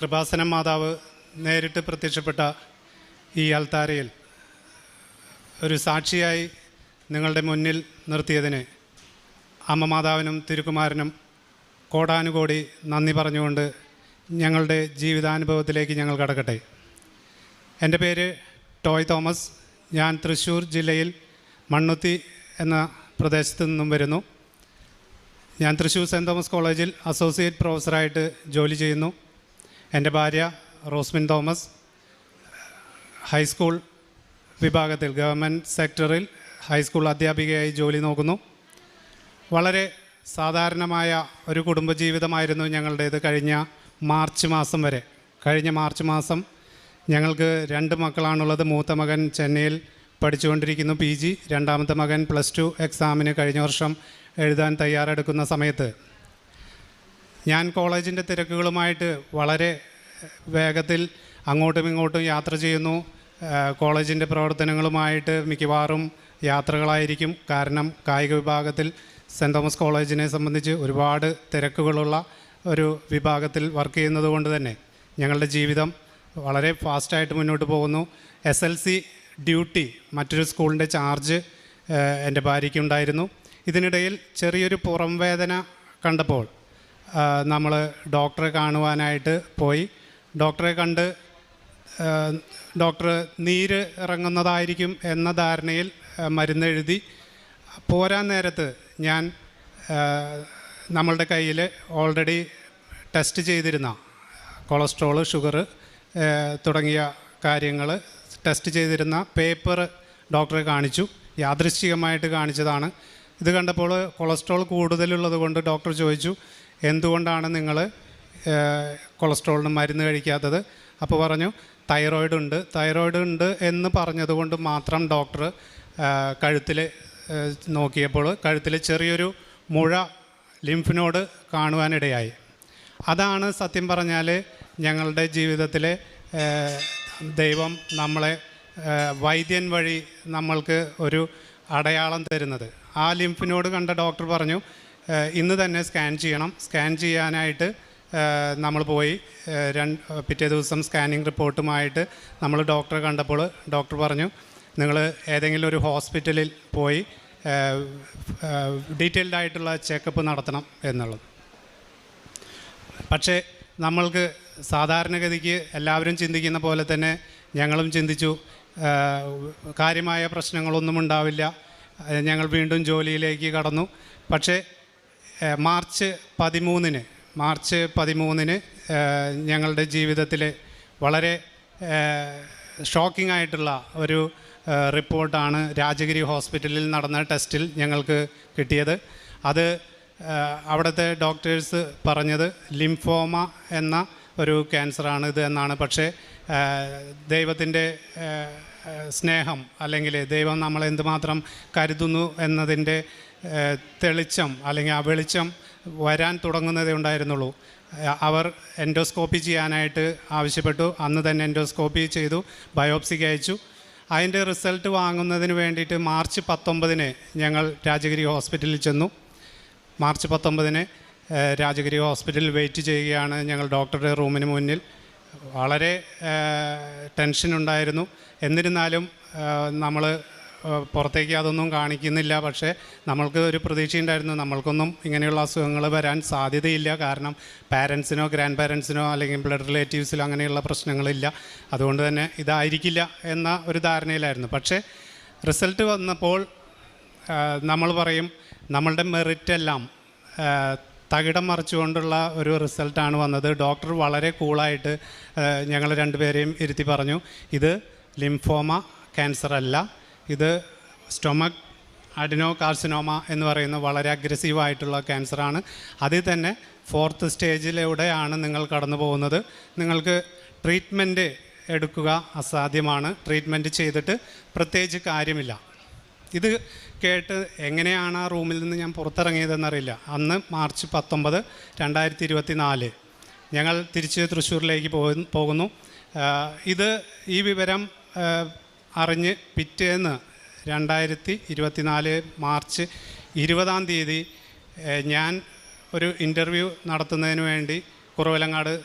കൃപാസനം മാതാവ് നേരിട്ട് പ്രത്യക്ഷപ്പെട്ട ഈ അൽത്താരയിൽ ഒരു സാക്ഷിയായി നിങ്ങളുടെ മുന്നിൽ നിർത്തിയതിന് അമ്മ മാതാവിനും തിരുക്കുമാരനും കോടാനുകോടി നന്ദി പറഞ്ഞുകൊണ്ട് ഞങ്ങളുടെ ജീവിതാനുഭവത്തിലേക്ക് ഞങ്ങൾ കടക്കട്ടെ. എന്റെ പേര് ടോയ് തോമസ്. ഞാൻ തൃശ്ശൂർ ജില്ലയിൽ മണ്ണുത്തി എന്ന പ്രദേശത്തു നിന്നും വരുന്നു. ഞാൻ തൃശ്ശൂർ സെന്റ് തോമസ് കോളേജിൽ അസോസിയേറ്റ് പ്രൊഫസറായിട്ട് ജോലി ചെയ്യുന്നു. എന്റെ ഭാര്യ റോസ്മിൻ തോമസ് ഹൈസ്കൂൾ വിഭാഗത്തിൽ ഗവൺമെന്റ് സെക്ടറിൽ ഹൈസ്കൂൾ അധ്യാപികയായി ജോലി നോക്കുന്നു. വളരെ സാധാരണമായ ഒരു കുടുംബജീവിതമായിരുന്നു ഞങ്ങളുടേത് കഴിഞ്ഞ മാർച്ച് മാസം വരെ. കഴിഞ്ഞ മാർച്ച് മാസം ഞങ്ങൾക്ക് രണ്ട് മക്കളാണുള്ളത്. മൂത്ത മകൻ ചെന്നൈയിൽ പഠിച്ചുകൊണ്ടിരിക്കുന്നു പി ജി. രണ്ടാമത്തെ മകൻ പ്ലസ് ടു എക്സാമിന് കഴിഞ്ഞ വർഷം എഴുതാൻ തയ്യാറെടുക്കുന്ന സമയത്ത് ഞാൻ കോളേജിന്റെ തിരക്കുകളുമായിട്ട് വളരെ വേഗത്തിൽ അങ്ങോട്ടും ഇങ്ങോട്ടും യാത്ര ചെയ്യുന്നു. കോളേജിന്റെ പ്രവർത്തനങ്ങളുമായിട്ട് മിക്കവാറും യാത്രകളായിരിക്കും. കാരണം കായിക വിഭാഗത്തിൽ സെന്റ് തോമസ് കോളേജിനെ സംബന്ധിച്ച് ഒരുപാട് തിരക്കുകളുള്ള ഒരു വിഭാഗത്തിൽ വർക്ക് ചെയ്യുന്നത് കൊണ്ട് തന്നെ ഞങ്ങളുടെ ജീവിതം വളരെ ഫാസ്റ്റായിട്ട് മുന്നോട്ട് പോകുന്നു. എസ് എൽ സി ഡ്യൂട്ടി മറ്റൊരു സ്കൂളിന്റെ ചാർജ് എന്റെ ഭാര്യയ്ക്കുണ്ടായിരുന്നു ഇതിനിടയിൽ ചെറിയൊരു പുറം വേദന കണ്ടപ്പോൾ നമ്മൾ ഡോക്ടറെ കാണുവാനായിട്ട് പോയി. ഡോക്ടറെ കണ്ട് ഡോക്ടർ നീര് ഇറങ്ങുന്നതായിരിക്കും എന്ന ധാരണയിൽ മരുന്നെഴുതി. പോരാൻ നേരത്ത് ഞാൻ നമ്മളുടെ കയ്യിൽ ഓൾറെഡി ടെസ്റ്റ് ചെയ്തിരുന്ന കൊളസ്ട്രോൾ ഷുഗർ തുടങ്ങിയ കാര്യങ്ങൾ ടെസ്റ്റ് ചെയ്തിരുന്ന പേപ്പർ ഡോക്ടറെ കാണിച്ചു. യാദൃശ്ചികമായിട്ട് കാണിച്ചതാണ്. ഇത് കണ്ടപ്പോൾ കൊളസ്ട്രോൾ കൂടുതലുള്ളത് കൊണ്ട് ഡോക്ടർ ചോദിച്ചു എന്തുകൊണ്ടാണ് നിങ്ങൾ കൊളസ്ട്രോളിന് മരുന്ന് കഴിക്കാത്തത്? അപ്പോൾ പറഞ്ഞു തൈറോയിഡ് ഉണ്ട്. തൈറോയിഡ് ഉണ്ട് എന്ന് പറഞ്ഞതുകൊണ്ട് മാത്രം ഡോക്ടർ കഴുത്തിൽ നോക്കിയപ്പോൾ കഴുത്തിൽ ചെറിയൊരു മുഴ ലിംഫിനോട് കാണുവാനിടയായി. അതാണ് സത്യം പറഞ്ഞാൽ ഞങ്ങളുടെ ജീവിതത്തിലെ ദൈവം നമ്മളെ വൈദ്യൻ വഴി നമ്മൾക്ക് ഒരു അടയാളം തരുന്നത്. ആ ലിംഫിനോട് കണ്ട ഡോക്ടർ പറഞ്ഞു ഇന്ന് തന്നെ സ്കാൻ ചെയ്യണം. സ്കാൻ ചെയ്യാനായിട്ട് നമ്മൾ പോയി രണ്ട് പിറ്റേ ദിവസം സ്കാനിങ് റിപ്പോർട്ടുമായിട്ട് നമ്മൾ ഡോക്ടറെ കണ്ടപ്പോൾ ഡോക്ടർ പറഞ്ഞു നിങ്ങൾ ഏതെങ്കിലും ഒരു ഹോസ്പിറ്റലിൽ പോയി ഡീറ്റെയിൽഡ് ആയിട്ടുള്ള ചെക്കപ്പ് നടത്തണം എന്നുള്ളത്. പക്ഷേ നമ്മൾക്ക് സാധാരണഗതിക്ക് എല്ലാവരും ചിന്തിക്കുന്ന പോലെ തന്നെ ഞങ്ങളും ചിന്തിച്ചു കാര്യമായ പ്രശ്നങ്ങളൊന്നും ഉണ്ടാവില്ല. ഞങ്ങൾ വീണ്ടും ജോലിയിലേക്ക് കടന്നു. പക്ഷേ മാർച്ച് പതിമൂന്നിന് മാർച്ച് പതിമൂന്നിന് ഞങ്ങളുടെ ജീവിതത്തിൽ വളരെ ഷോക്കിംഗ് ആയിട്ടുള്ള ഒരു റിപ്പോർട്ടാണ് രാജഗിരി ഹോസ്പിറ്റലിൽ നടന്ന ടെസ്റ്റിൽ ഞങ്ങൾക്ക് കിട്ടിയത്. അത് അവിടുത്തെ ഡോക്ടേഴ്സ് പറഞ്ഞത് ലിംഫോമ എന്ന ഒരു ക്യാൻസറാണ് ഇത് എന്നാണ്. പക്ഷേ ദൈവത്തിന്റെ സ്നേഹം അല്ലെങ്കിൽ ദൈവം നമ്മളെന്തുമാത്രം കരുതുന്നു എന്നതിന്റെ തെളിച്ചം അല്ലെങ്കിൽ ആ വെളിച്ചം വരാൻ തുടങ്ങുന്നതേ ഉണ്ടായിരുന്നുള്ളൂ. അവർ എൻഡോസ്കോപ്പി ചെയ്യാനായിട്ട് ആവശ്യപ്പെട്ടു. അന്ന് തന്നെ എൻഡോസ്കോപ്പി ചെയ്തു ബയോപ്സിക്ക് അയച്ചു. അതിന്റെ റിസൾട്ട് വാങ്ങുന്നതിന് വേണ്ടിയിട്ട് മാർച്ച് പത്തൊമ്പതിന് ഞങ്ങൾ രാജഗിരി ഹോസ്പിറ്റലിൽ ചെന്നു. മാർച്ച് പത്തൊമ്പതിന് രാജഗിരി ഹോസ്പിറ്റലിൽ വെയിറ്റ് ചെയ്യുകയാണ് ഞങ്ങൾ ഡോക്ടറുടെ റൂമിന് മുന്നിൽ. വളരെ ടെൻഷൻ ഉണ്ടായിരുന്നു എന്നിരുന്നാലും നമ്മൾ പുറത്തേക്ക് അതൊന്നും കാണിക്കുന്നില്ല. പക്ഷേ നമ്മൾക്ക് ഒരു പ്രതീക്ഷയുണ്ടായിരുന്നു നമ്മൾക്കൊന്നും ഇങ്ങനെയുള്ള അസുഖങ്ങൾ വരാൻ സാധ്യതയില്ല. കാരണം പാരൻസിനോ ഗ്രാൻഡ് പാരൻസിനോ അല്ലെങ്കിൽ ബ്ലഡ് റിലേറ്റീവ്സിലോ അങ്ങനെയുള്ള പ്രശ്നങ്ങളില്ല. അതുകൊണ്ട് തന്നെ ഇതായിരിക്കില്ല എന്ന ഒരു ധാരണയിലായിരുന്നു. പക്ഷേ റിസൾട്ട് വന്നപ്പോൾ നമ്മൾ പറയും നമ്മളുടെ മെറിറ്റെല്ലാം തകിടം മറിച്ചുകൊണ്ടുള്ള ഒരു റിസൾട്ടാണ് വന്നത്. ഡോക്ടർ വളരെ കൂളായിട്ട് ഞങ്ങൾ രണ്ടുപേരെയും ഇരുത്തി പറഞ്ഞു ഇത് ലിംഫോമ ക്യാൻസർ അല്ല. ഇത് സ്റ്റൊമക് അഡിനോ കാർസിനോമ എന്ന് പറയുന്ന വളരെ അഗ്രസീവായിട്ടുള്ള ക്യാൻസറാണ് അതിൽ തന്നെ ഫോർത്ത് സ്റ്റേജിലൂടെയാണ് നിങ്ങൾ കടന്നു പോകുന്നത്. നിങ്ങൾക്ക് ട്രീറ്റ്മെന്റ് എടുക്കുക അസാധ്യമാണ്. ട്രീറ്റ്മെന്റ് ചെയ്തിട്ട് പ്രത്യേകിച്ച് കാര്യമില്ല. ഇത് കേട്ട് എങ്ങനെയാണ് ആ റൂമിൽ നിന്ന് ഞാൻ പുറത്തിറങ്ങിയതെന്നറിയില്ല. അന്ന് മാർച്ച് പത്തൊമ്പത് രണ്ടായിരത്തി ഇരുപത്തി നാല് ഞങ്ങൾ തിരിച്ച് തൃശ്ശൂരിലേക്ക് പോകു- പോകുന്നു. ഇത് ഈ വിവരം അറിഞ്ഞ് പിറ്റേന്ന് രണ്ടായിരത്തി ഇരുപത്തിനാല് മാർച്ച് ഇരുപതാം തീയതി ഞാൻ ഒരു ഇന്റർവ്യൂ നടത്തുന്നതിന് വേണ്ടി കുറവലങ്ങാട്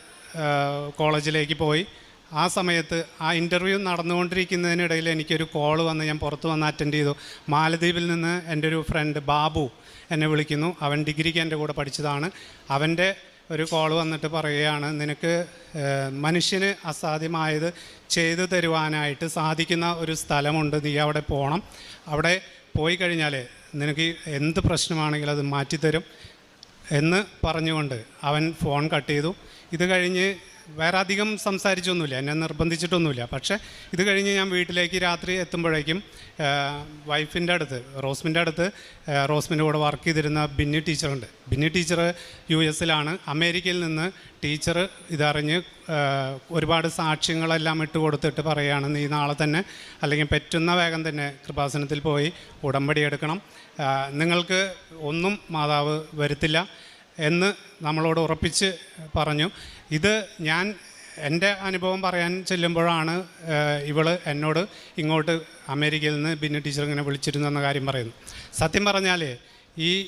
കോളേജിലേക്ക് പോയി. ആ സമയത്ത് ആ ഇന്റർവ്യൂ നടന്നുകൊണ്ടിരിക്കുന്നതിനിടയിൽ എനിക്കൊരു കോൾ വന്ന് ഞാൻ പുറത്ത് വന്ന് അറ്റൻഡ് ചെയ്തു. മാലദ്വീപിൽ നിന്ന് എന്റെ ഒരു ഫ്രണ്ട് ബാബു എന്നെ വിളിക്കുന്നു. അവൻ ഡിഗ്രിക്ക് എന്റെ കൂടെ പഠിച്ചതാണ്. അവന്റെ ഒരു കോൾ വന്നിട്ട് പറയുകയാണ് നിനക്ക് മനുഷ്യന് അസാധ്യമായത് ചെയ്തു തരുവാനായിട്ട് സാധിക്കുന്ന ഒരു സ്ഥലമുണ്ട് നീ അവിടെ പോകണം അവിടെ പോയി കഴിഞ്ഞാൽ നിനക്ക് എന്ത് പ്രശ്നമാണെങ്കിലും അത് മാറ്റിത്തരും എന്ന് പറഞ്ഞുകൊണ്ട് അവൻ ഫോൺ കട്ട് ചെയ്തു. ഇത് കഴിഞ്ഞ് വേറെ അധികം സംസാരിച്ചൊന്നുമില്ല എന്നെ നിർബന്ധിച്ചിട്ടൊന്നുമില്ല. പക്ഷേ ഇത് കഴിഞ്ഞ് ഞാൻ വീട്ടിലേക്ക് രാത്രി എത്തുമ്പോഴേക്കും വൈഫിന്റെ അടുത്ത് റോസ്മിന്റെ അടുത്ത് റോസ്മിന്റെ കൂടെ വർക്ക് ചെയ്തിരുന്ന ബിന്നി ടീച്ചറുണ്ട്. ബിന്നി ടീച്ചർ യു എസിലാണ്. അമേരിക്കയിൽ നിന്ന് ടീച്ചർ ഇതറിഞ്ഞ് ഒരുപാട് സാക്ഷ്യങ്ങളെല്ലാം ഇട്ട് കൊടുത്തിട്ട് പറയുകയാണ് നീ നാളെ തന്നെ അല്ലെങ്കിൽ പറ്റുന്ന വേഗം തന്നെ കൃപാസനത്തിൽ പോയി ഉടമ്പടി എടുക്കണം. നിങ്ങൾക്ക് ഒന്നും മാതാവ് വരുത്തില്ല. എന്ന് നമ്മളോട് ഉറപ്പിച്ച് പറഞ്ഞു. ഇത് ഞാൻ എന്റെ അനുഭവം പറയാൻ ചെല്ലുമ്പോഴാണ് ഇവൾ എന്നോട് ഇങ്ങോട്ട് അമേരിക്കയിൽ നിന്ന് ബിന്നു ടീച്ചർ ഇങ്ങനെ വിളിച്ചിരുന്നു എന്ന കാര്യം പറയുന്നു സത്യം പറഞ്ഞാൽ ഈ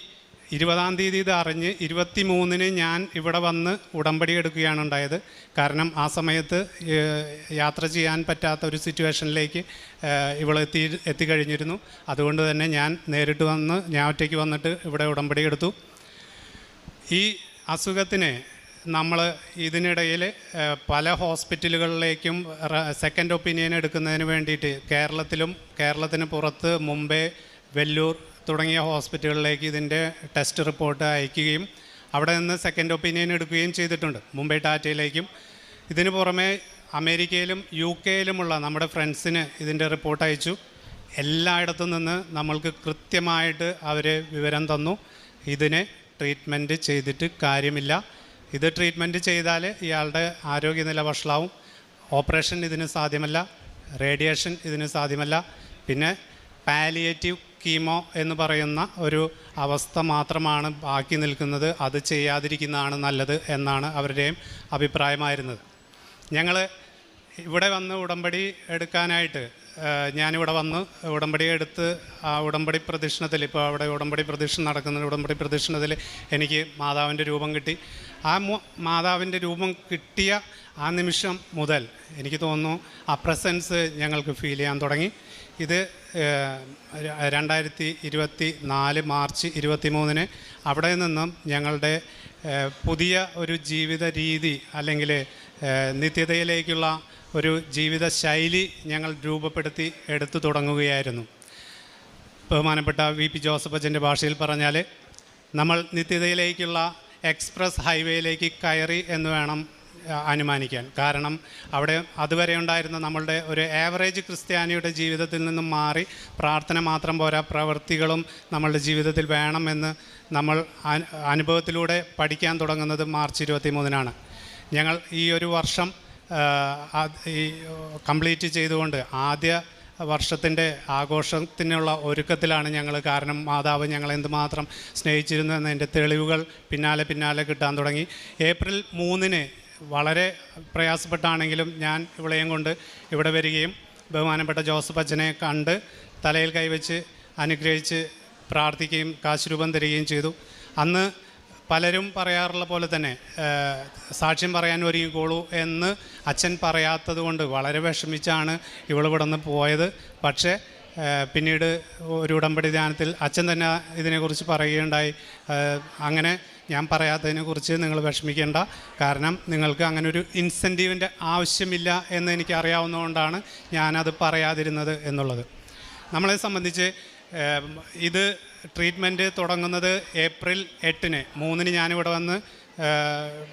ഇരുപതാം തീയതി ഇത് അറിഞ്ഞ് ഇരുപത്തി മൂന്നിന് ഞാൻ ഇവിടെ വന്ന് ഉടമ്പടി എടുക്കുകയാണ് ഉണ്ടായത്. കാരണം ആ സമയത്ത് യാത്ര ചെയ്യാൻ പറ്റാത്ത ഒരു സിറ്റുവേഷനിലേക്ക് ഇവൾ എത്തി എത്തിക്കഴിഞ്ഞിരുന്നു. അതുകൊണ്ട് തന്നെ ഞാൻ നേരിട്ട് വന്ന് ഞാൻ ഒറ്റയ്ക്ക് വന്നിട്ട് ഇവിടെ ഉടമ്പടി എടുത്തു. ഈ അസുഖത്തിന് നമ്മൾ ഇതിനിടയിൽ പല ഹോസ്പിറ്റലുകളിലേക്കും സെക്കൻഡ് ഒപ്പീനിയൻ എടുക്കുന്നതിന് വേണ്ടിയിട്ട് കേരളത്തിലും കേരളത്തിന് പുറത്ത് മുംബൈ വെല്ലൂർ തുടങ്ങിയ ഹോസ്പിറ്റലുകളിലേക്ക് ഇതിന്റെ ടെസ്റ്റ് റിപ്പോർട്ട് അയക്കുകയും അവിടെ നിന്ന് സെക്കൻഡ് ഒപ്പീനിയൻ എടുക്കുകയും ചെയ്തിട്ടുണ്ട് മുംബൈ ടാറ്റയിലേക്കും. ഇതിന് പുറമെ അമേരിക്കയിലും യു കെയിലുമുള്ള നമ്മുടെ ഫ്രണ്ട്സിന് ഇതിന്റെ റിപ്പോർട്ട് അയച്ചു. എല്ലായിടത്തു നിന്ന് നമ്മൾക്ക് കൃത്യമായിട്ട് അവർ വിവരം തന്നു. ഇതിന് ട്രീറ്റ്മെന്റ് ചെയ്തിട്ട് കാര്യമില്ല. ഇത് ട്രീറ്റ്മെന്റ് ചെയ്താൽ ഇയാളുടെ ആരോഗ്യനില വഷളാവും. ഓപ്പറേഷൻ ഇതിന് സാധ്യമല്ല. റേഡിയേഷൻ ഇതിന് സാധ്യമല്ല. പിന്നെ പാലിയേറ്റീവ് കീമോ എന്ന് പറയുന്ന ഒരു അവസ്ഥ മാത്രമാണ് ബാക്കി നിൽക്കുന്നത്. അത് ചെയ്യാതിരിക്കുന്നതാണ് നല്ലത് എന്നാണ് അവരുടെയും അഭിപ്രായമായിരുന്നത്. ഞങ്ങൾ ഇവിടെ വന്ന് ഉടമ്പടി എടുക്കാനായിട്ട് ഞാനിവിടെ വന്ന് ഉടമ്പടി എടുത്ത് ആ ഉടമ്പടി പ്രദക്ഷിണത്തിൽ ഇപ്പോൾ അവിടെ ഉടമ്പടി പ്രദക്ഷിണം നടക്കുന്ന ഉടമ്പടി പ്രദക്ഷിണത്തിൽ എനിക്ക് മാതാവിന്റെ രൂപം കിട്ടി. ആ മാതാവിന്റെ രൂപം കിട്ടിയ ആ നിമിഷം മുതൽ എനിക്ക് തോന്നുന്നു ആ പ്രസൻസ് ഞങ്ങൾക്ക് ഫീൽ ചെയ്യാൻ തുടങ്ങി. ഇത് രണ്ടായിരത്തി ഇരുപത്തി നാല് മാർച്ച് ഇരുപത്തി മൂന്നിന് അവിടെ നിന്നും ഞങ്ങളുടെ പുതിയ ഒരു ജീവിത രീതി അല്ലെങ്കിൽ നിത്യതയിലേക്കുള്ള ഒരു ജീവിതശൈലി ഞങ്ങൾ രൂപപ്പെടുത്തി എടുത്തു തുടങ്ങുകയായിരുന്നു. ബഹുമാനപ്പെട്ട വി പി ജോസഫ് അച്ഛന്റെ ഭാഷയിൽ പറഞ്ഞാൽ നമ്മൾ നിത്യതയിലേക്കുള്ള എക്സ്പ്രസ് ഹൈവേയിലേക്ക് കയറി എന്ന് വേണം അനുമാനിക്കാൻ. കാരണം അവിടെ അതുവരെ ഉണ്ടായിരുന്ന നമ്മളുടെ ഒരു ആവറേജ് ക്രിസ്ത്യാനിയുടെ ജീവിതത്തിൽ നിന്നും മാറി പ്രാർത്ഥന മാത്രം പോരാ പ്രവൃത്തികളും നമ്മളുടെ ജീവിതത്തിൽ വേണമെന്ന് നമ്മൾ അനുഭവത്തിലൂടെ പഠിക്കാൻ തുടങ്ങുന്നത് മാർച്ച് ഇരുപത്തി മൂന്നിനാണ് ഞങ്ങൾ ഈ ഒരു വർഷം ഈ കംപ്ലീറ്റ് ചെയ്തുകൊണ്ട് ആദ്യ വർഷത്തിന്റെ ആഘോഷത്തിനുള്ള ഒരുക്കത്തിലാണ് ഞങ്ങൾ കാരണം മാതാവ് ഞങ്ങൾ എന്തുമാത്രം സ്നേഹിച്ചിരുന്നു എന്നതിന്റെ തെളിവുകൾ പിന്നാലെ പിന്നാലെ കിട്ടാൻ തുടങ്ങി. ഏപ്രിൽ മൂന്നിന് വളരെ പ്രയാസപ്പെട്ടാണെങ്കിലും ഞാൻ ഇവിളെയും കൊണ്ട് ഇവിടെ വരികയും ബഹുമാനപ്പെട്ട ജോസഫ് അച്ഛനെ കണ്ട് തലയിൽ കൈവച്ച് അനുഗ്രഹിച്ച് പ്രാർത്ഥിക്കുകയും കാശുരൂപം തരികയും ചെയ്തു. അന്ന് പലരും പറയാറുള്ള പോലെ തന്നെ സാക്ഷ്യം പറയാൻ ഒരുങ്ങിക്കോളൂ എന്ന് അച്ഛൻ പറയാത്തത് കൊണ്ട് വളരെ വിഷമിച്ചാണ് ഇവൾ ഇവിടെ നിന്ന് പോയത്. പക്ഷേ പിന്നീട് ഒരു ഉടമ്പടി ധ്യാനത്തിൽ അച്ഛൻ തന്നെ ഇതിനെക്കുറിച്ച് പറയുകയുണ്ടായി. അങ്ങനെ ഞാൻ പറയാത്തതിനെക്കുറിച്ച് നിങ്ങൾ വിഷമിക്കേണ്ട. കാരണം നിങ്ങൾക്ക് അങ്ങനെ ഒരു ഇൻസെന്റീവിന്റെ ആവശ്യമില്ല എന്ന് എനിക്കറിയാവുന്നതുകൊണ്ടാണ് ഞാനത് പറയാതിരുന്നത് എന്നുള്ളത്. നമ്മളെ സംബന്ധിച്ച് ഇത് ട്രീറ്റ്മെന്റ് തുടങ്ങുന്നത് ഏപ്രിൽ എട്ടിന്. മൂന്നിന് ഞാനിവിടെ വന്ന്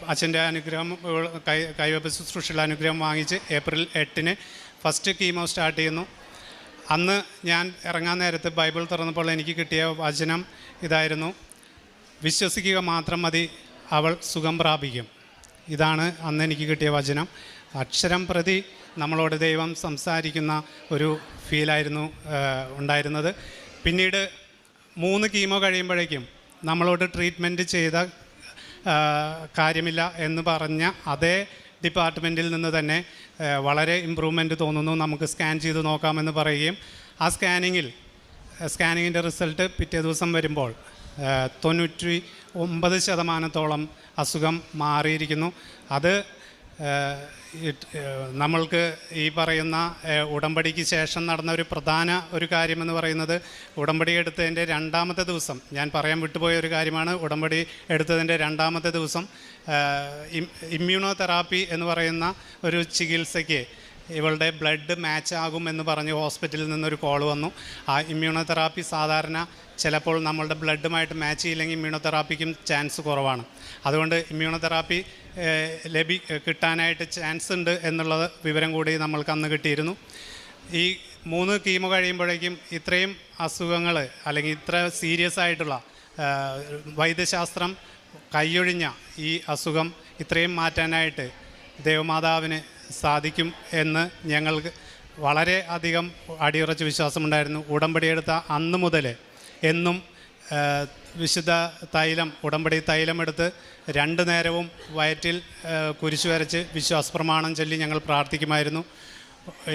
അച്ഛന്റെ അനുഗ്രഹം കൈ കൈവപ്പ് ശുശ്രൂഷയുടെ അനുഗ്രഹം വാങ്ങിച്ച് ഏപ്രിൽ എട്ടിന് ഫസ്റ്റ് കീമോ സ്റ്റാർട്ട് ചെയ്യുന്നു. അന്ന് ഞാൻ ഇറങ്ങാൻ നേരത്ത് ബൈബിൾ തുറന്നപ്പോൾ എനിക്ക് കിട്ടിയ വചനം ഇതായിരുന്നു വിശ്വസിക്കുക മാത്രം മതി അവൾ സുഖം പ്രാപിക്കും. ഇതാണ് അന്ന് എനിക്ക് കിട്ടിയ വചനം. അക്ഷരം പ്രതി നമ്മളോട് ദൈവം സംസാരിക്കുന്ന ഒരു ഫീലായിരുന്നു ഉണ്ടായിരുന്നത്. പിന്നീട് മൂന്ന് കീമോ കഴിയുമ്പോഴേക്കും നമ്മളോട് ട്രീറ്റ്മെന്റ് ചെയ്ത കാര്യമില്ല എന്ന് പറഞ്ഞ അതേ ഡിപ്പാർട്ട്മെന്റിൽ നിന്ന് തന്നെ വളരെ ഇമ്പ്രൂവ്മെന്റ് തോന്നുന്നു. നമുക്ക് സ്കാൻ ചെയ്ത് നോക്കാമെന്ന് പറയുകയും ആ സ്കാനിങ്ങിൽ സ്കാനിങ്ങിന്റെ റിസൾട്ട് പിറ്റേ ദിവസം വരുമ്പോൾ തൊണ്ണൂറ്റി ഒമ്പത് ശതമാനത്തോളം അസുഖം മാറിയിരിക്കുന്നു. അത് നമ്മൾക്ക് ഈ പറയുന്ന ഉടമ്പടിക്ക് ശേഷം നടന്ന ഒരു പ്രധാന ഒരു കാര്യമെന്ന് പറയുന്നത് ഉടമ്പടി എടുത്തതിന്റെ രണ്ടാമത്തെ ദിവസം. ഞാൻ പറയാൻ വിട്ടുപോയ ഒരു കാര്യമാണ് ഉടമ്പടി എടുത്തതിന്റെ രണ്ടാമത്തെ ദിവസം ഇമ്മ്യൂണോ തെറാപ്പി എന്ന് പറയുന്ന ഒരു ചികിത്സയ്ക്ക് ഇവളുടെ ബ്ലഡ് മാച്ച് ആകും എന്ന് പറഞ്ഞ് ഹോസ്പിറ്റലിൽ നിന്നൊരു കോൾ വന്നു. ആ ഇമ്മ്യൂണോതെറാപ്പി സാധാരണ ചിലപ്പോൾ നമ്മളുടെ ബ്ലഡുമായിട്ട് മാച്ച് ചെയ്യില്ലെങ്കിൽ ഇമ്മ്യൂണോതെറാപ്പിക്കും ചാൻസ് കുറവാണ്. അതുകൊണ്ട് ഇമ്മ്യൂണോതെറാപ്പി ലഭി കിട്ടാനായിട്ട് ചാൻസ് ഉണ്ട് എന്നുള്ളത് വിവരം കൂടി നമ്മൾക്ക് അന്ന് കിട്ടിയിരുന്നു. ഈ മൂന്ന് കീമോ കഴിയുമ്പോഴേക്കും ഇത്രയും അസുഖങ്ങൾ അല്ലെങ്കിൽ ഇത്ര സീരിയസ് ആയിട്ടുള്ള വൈദ്യശാസ്ത്രം കൈയൊഴിഞ്ഞ ഈ അസുഖം ഇത്രയും മാറ്റാനായിട്ട് ദേവമാതാവിന് സാധിക്കും എന്ന് ഞങ്ങൾക്ക് വളരെ അധികം അടിയുറച്ച് വിശ്വാസമുണ്ടായിരുന്നു. ഉടമ്പടി എടുത്ത അന്ന് മുതൽ എന്നും വിശുദ്ധ തൈലം ഉടമ്പടി തൈലം എടുത്ത് രണ്ട് നേരവും വയറ്റിൽ കുരിശു വരച്ച് വിശ്വാസ പ്രമാണം ചൊല്ലി ഞങ്ങൾ പ്രാർത്ഥിക്കുമായിരുന്നു.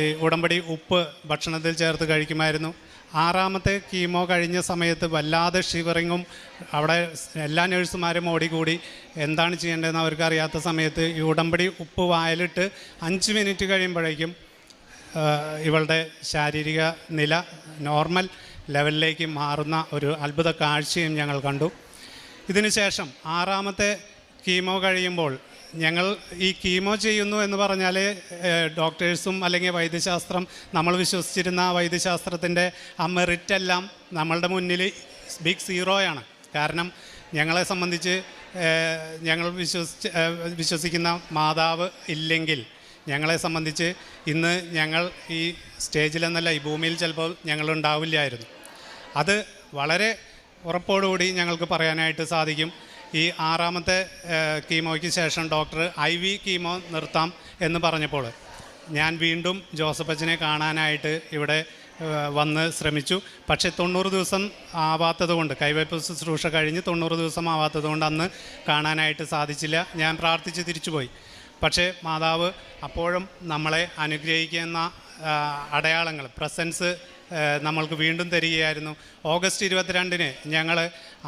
ഈ ഉടമ്പടി ഉപ്പ് ഭക്ഷണത്തിൽ ചേർത്ത് കഴിക്കുമായിരുന്നു. ആറാമത്തെ കീമോ കഴിഞ്ഞ സമയത്ത് വല്ലാതെ ഷിവറിങ്ങും അവിടെ എല്ലാ നഴ്സുമാരും ഓടിക്കൂടി. എന്താണ് ചെയ്യേണ്ടതെന്ന് അവർക്ക് അറിയാത്ത സമയത്ത് ഈ ഉടമ്പടി ഉപ്പ് വായലിട്ട് അഞ്ച് മിനിറ്റ് കഴിയുമ്പോഴേക്കും ഇവളുടെ ശാരീരിക നില നോർമൽ ലെവലിലേക്ക് മാറുന്ന ഒരു അത്ഭുത കാഴ്ചയും ഞങ്ങൾ കണ്ടു. ഇതിനുശേഷം ആറാമത്തെ കീമോ കഴിയുമ്പോൾ ഞങ്ങൾ ഈ കീമോ ചെയ്യുന്നു എന്ന് പറഞ്ഞാൽ ഡോക്ടേഴ്സും അല്ലെങ്കിൽ വൈദ്യശാസ്ത്രം നമ്മൾ വിശ്വസിച്ചിരുന്ന വൈദ്യശാസ്ത്രത്തിന്റെ ആ മെറിറ്റെല്ലാം നമ്മളുടെ മുന്നിൽ ബിഗ് സീറോയാണ് കാരണം ഞങ്ങളെ സംബന്ധിച്ച് ഞങ്ങൾ വിശ്വസിച്ച് വിശ്വസിക്കുന്ന മാതാവ് ഇല്ലെങ്കിൽ ഞങ്ങളെ സംബന്ധിച്ച് ഇന്ന് ഞങ്ങൾ ഈ സ്റ്റേജിലെന്നല്ല ഈ ഭൂമിയിൽ ചിലപ്പോൾ ഞങ്ങളുണ്ടാവില്ലായിരുന്നു അത് വളരെ ഉറപ്പോടുകൂടി ഞങ്ങൾക്ക് പറയാനായിട്ട് സാധിക്കും. ഈ ആറാമത്തെ കീമോയ്ക്ക് ശേഷം ഡോക്ടർ ഐ വി കീമോ നിർത്താം എന്ന് പറഞ്ഞപ്പോൾ ഞാൻ വീണ്ടും ജോസഫ് ജോസഫച്ചനെ കാണാനായിട്ട് ഇവിടെ വന്ന് ശ്രമിച്ചു. പക്ഷേ തൊണ്ണൂറ് ദിവസം ആവാത്തത് കൊണ്ട് കൈവയ്പ് ശുശ്രൂഷ കഴിഞ്ഞ് തൊണ്ണൂറ് ദിവസം ആവാത്തത് കൊണ്ട് അന്ന് കാണാനായിട്ട് സാധിച്ചില്ല. ഞാൻ പ്രാർത്ഥിച്ച് തിരിച്ചുപോയി. പക്ഷേ മാതാവ് അപ്പോഴും നമ്മളെ അനുഗ്രഹിക്കുന്ന അടയാളങ്ങൾ പ്രസൻസ് നമ്മൾക്ക് വീണ്ടും തരികയായിരുന്നു. ഓഗസ്റ്റ് ഇരുപത്തിരണ്ടിന് ഞങ്ങൾ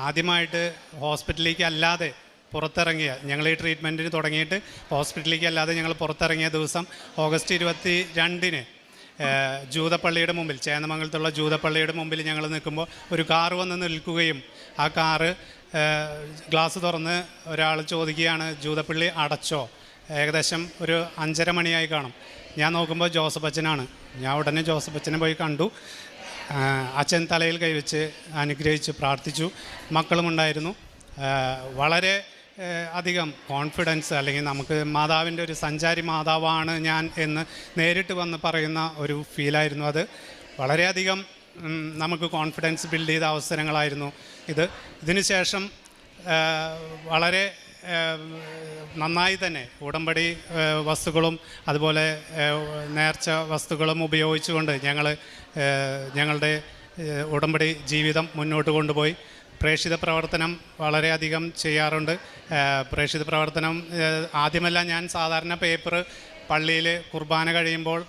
ആദ്യമായിട്ട് ഹോസ്പിറ്റലിലേക്ക് അല്ലാതെ പുറത്തിറങ്ങിയ ഞങ്ങൾ ഈ ട്രീറ്റ്മെന്റിന് തുടങ്ങിയിട്ട് ഹോസ്പിറ്റലിലേക്ക് അല്ലാതെ ഞങ്ങൾ പുറത്തിറങ്ങിയ ദിവസം ഓഗസ്റ്റ് ഇരുപത്തി രണ്ടിന് ജൂതപ്പള്ളിയുടെ മുമ്പിൽ ചേന്നമംഗലത്തുള്ള ജൂതപ്പള്ളിയുടെ മുമ്പിൽ ഞങ്ങൾ നിൽക്കുമ്പോൾ ഒരു കാറ് വന്ന് നിൽക്കുകയും ആ കാറ് ഗ്ലാസ് തുറന്ന് ഒരാൾ ചോദിക്കുകയാണ് ജൂതപ്പള്ളി അടച്ചോ? ഏകദേശം ഒരു അഞ്ചര മണിയായി കാണും. ഞാൻ നോക്കുമ്പോൾ ജോസഫ് അച്ഛനാണ്. ഞാൻ ഉടനെ ജോസഫ് അച്ഛനെ പോയി കണ്ടു. അച്ഛൻ തലയിൽ കൈവച്ച് അനുഗ്രഹിച്ച് പ്രാർത്ഥിച്ചു. മക്കളുമുണ്ടായിരുന്നു വളരെ അധികം കോൺഫിഡൻസ് അല്ലെങ്കിൽ നമുക്ക് മാതാവിന്റെ ഒരു സഞ്ചാരി മാതാവാണ് ഞാൻ എന്ന് നേരിട്ട് വന്ന് പറയുന്ന ഒരു ഫീലായിരുന്നു അത്. വളരെയധികം നമുക്ക് കോൺഫിഡൻസ് ബിൽഡ് ചെയ്ത അവസരങ്ങളായിരുന്നു ഇത്. ഇതിനുശേഷം വളരെ നന്നായി തന്നെ. ഉടമ്പടി വസ്തുക്കളും അതുപോലെ നേർച്ച വസ്തുക്കളും ഉപയോഗിച്ചുകൊണ്ട് ഞങ്ങൾ ഞങ്ങളുടെ ഉടമ്പടി ജീവിതം മുന്നോട്ട് കൊണ്ടുപോയി. പ്രേക്ഷിത പ്രവർത്തനം വളരെയധികം ചെയ്യാറുണ്ട്. പ്രേക്ഷിത പ്രവർത്തനം ആദ്യമെല്ലാം ഞാൻ സാധാരണ പേപ്പർ പള്ളിയിൽ കുർബാന കഴിയുമ്പോൾ